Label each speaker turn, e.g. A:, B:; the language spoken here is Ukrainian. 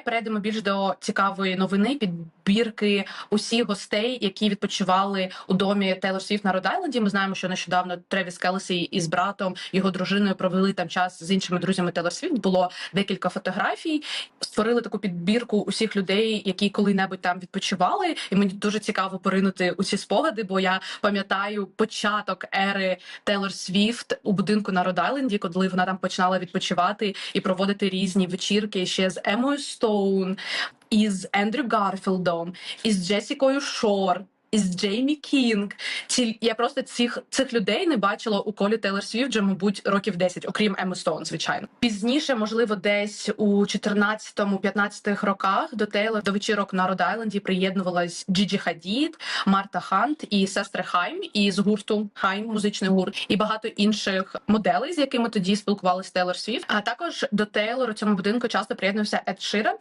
A: давай перейдемо більш до цікавої новини підбірки усіх гостей, які відпочивали у домі Тейлор Свіфт на Род-Айленді. Ми знаємо, що нещодавно Тревіс Келсі із братом його дружиною провели там час з іншими друзями Тейлор Свіфт. Було декілька фотографій. Створили таку підбірку усіх людей, які коли-небудь там відпочивали. І мені дуже цікаво поринути у ці спогади, бо я пам'ятаю початок ери Тейлор Свіфт у будинку на Род-Айленді, коли вона там починала відпочивати і проводити різні вечірки ще з Емою Стоун, із Ендрю Гарфілдом, із Джесікою Шор. Із Джеймі Кінг. Ці я просто цих цих людей не бачила у колі Тейлор Свіфт мабуть, років 10, окрім Еми Стоун, звичайно. Пізніше, можливо, десь у 14-15 роках до Тейлор до вечірок на Род-Айленді приєднувалась Джіджі Хадід, Марта Хант і сестри Хайм із гурту Хайм, музичний гурт, і багато інших моделей, з якими тоді спілкувалися Тейлор Свіфт. А також до Тейлор у цьому будинку часто приєднувався Ед Ширан.